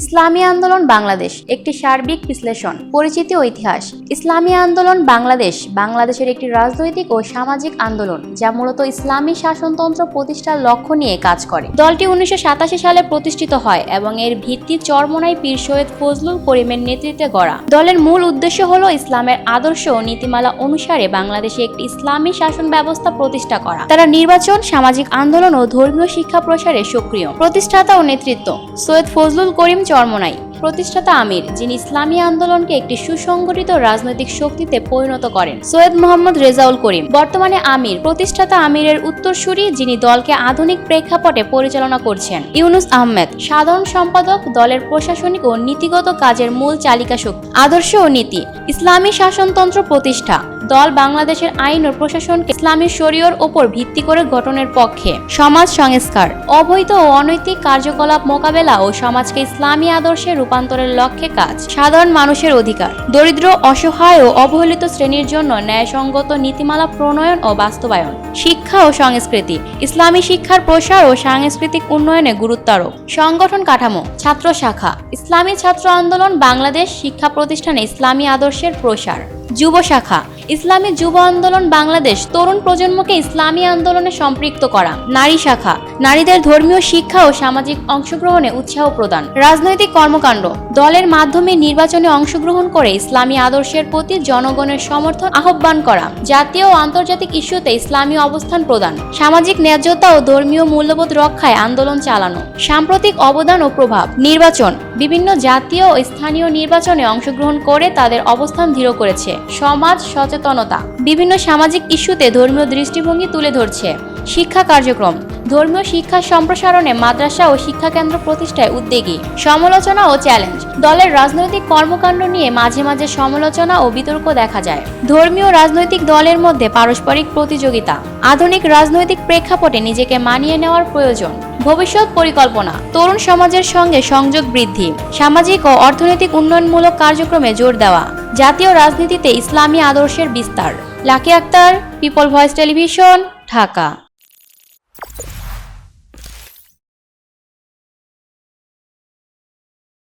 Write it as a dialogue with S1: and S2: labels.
S1: ইসলামী আন্দোলন বাংলাদেশ, একটি সার্বিক বিশ্লেষণ, পরিচিতি ইতিহাস। ইসলামী আন্দোলন বাংলাদেশ, বাংলাদেশের একটি রাজনৈতিক ও সামাজিক আন্দোলন, যা মূলত ইসলামী শাসনতন্ত্র প্রতিষ্ঠার লক্ষ্য নিয়ে কাজ করে। দলটি উনিশশো সাতাশি সালে প্রতিষ্ঠিত হয় এবং এর ভিত্তি চরমনাই পীর সৈয়দ ফজলুল করিমের নেতৃত্বে গড়া। দলের মূল উদ্দেশ্য হল ইসলামের আদর্শ ও নীতিমালা অনুসারে বাংলাদেশে একটি ইসলামী শাসন ব্যবস্থা প্রতিষ্ঠা করা। তারা নির্বাচন, সামাজিক আন্দোলন ও ধর্মীয় শিক্ষা প্রসারে সক্রিয়। প্রতিষ্ঠাতা ও নেতৃত্ব, সৈয়দ ফজলুল করিম চরমনাই প্রতিষ্ঠাতা আমির, যিনি ইসলামী আন্দোলনকে একটি সুসংগঠিত রাজনৈতিক শক্তিতে পরিণত করেন। সৈয়দ মোহাম্মদ রেজাউল করিম। বর্তমানে আমির, প্রতিষ্ঠাতা আমিরের উত্তরসূরি, যিনি দলকে আধুনিক প্রেক্ষাপটে পরিচালনা করছেন। ইউনুস আহমেদ, সাধারণ সম্পাদক, দলের প্রশাসনিক ও নীতিগত কাজের মূল চালিকা শক্তি। আদর্শ ও নীতি, ইসলামী শাসনতন্ত্র প্রতিষ্ঠা। দল বাংলাদেশের আইন ও প্রশাসনকে ইসলামী শরীয়র ওপর ভিত্তি করে গঠনের পক্ষে। সমাজ সংস্কার, অবৈধ ও অনৈতিক কার্যকলাপ মোকাবেলা ও সমাজকে ইসলামী আদর্শে রূপান্তরের লক্ষ্যে কাজ, সাধারণ মানুষের অধিকার, দরিদ্র, অসহায় ও অবহেলিত শ্রেণির জন্য ন্যায়সঙ্গত নীতিমালা প্রণয়ন ও বাস্তবায়ন, শিক্ষা ও সংস্কৃতি, ইসলামী শিক্ষার প্রসার ও সাংস্কৃতিক উন্নয়নে গুরুত্ব আরোপ সংগঠন কাঠামো, ছাত্র শাখা, ইসলামী ছাত্র আন্দোলন, বাংলাদেশ শিক্ষা প্রতিষ্ঠানে ইসলামী আদর্শের প্রসার, যুব শাখা ইসলামী যুব আন্দোলন বাংলাদেশ তরুণ প্রজন্মকে ইসলামী আন্দোলনে সম্পৃক্ত করা। নারী শাখা। নারীদের ধর্মীয় শিক্ষা ও সামাজিক অংশগ্রহণে উৎসাহ প্রদান। রাজনৈতিক কর্মকাণ্ড। দলের মাধ্যমে নির্বাচনে অংশগ্রহণ করে ইসলামী আদর্শের প্রতি জনগণের সমর্থন আহ্বান করা। জাতীয় ও আন্তর্জাতিক ইস্যুতে ইসলামী অবস্থান প্রদান। সামাজিক ন্যায্যতা ও ধর্মীয় মূল্যবোধ রক্ষায় আন্দোলন চালানো। সাম্প্রতিক অবদান ও প্রভাব। নির্বাচন। বিভিন্ন জাতীয় ও স্থানীয় নির্বাচনে অংশগ্রহণ করে তাদের অবস্থান দৃঢ় করেছে। সমাজ সচেতনতা। বিভিন্ন সামাজিক ইস্যুতে ধর্মীয় দৃষ্টিভঙ্গি তুলে ধরছে। শিক্ষা কার্যক্রম। ধর্মীয় শিক্ষা সম্প্রসারণে মাদ্রাসা ও শিক্ষা কেন্দ্র প্রতিষ্ঠায় উদ্যোগী। সমালোচনা ও চ্যালেঞ্জ। দলের রাজনৈতিক কর্মকাণ্ড নিয়ে মাঝে মাঝে সমালোচনা ও বিতর্ক দেখা যায়। ধর্মীয় রাজনৈতিক দলের মধ্যে পারস্পরিক প্রতিযোগিতা। আধুনিক রাজনৈতিক প্রেক্ষাপটে নিজেকে মানিয়ে নেওয়ার প্রয়োজন। ভবিষ্যৎ পরিকল্পনা। তরুণ সমাজের সঙ্গে সংযোগ বৃদ্ধি। সামাজিক ও অর্থনৈতিক উন্নয়নমূলক কার্যক্রমে জোর দেওয়া। জাতীয় রাজনীতিতে ইসলামী আদর্শের বিস্তার। Lucky Akhter, People Voice television, Dhaka.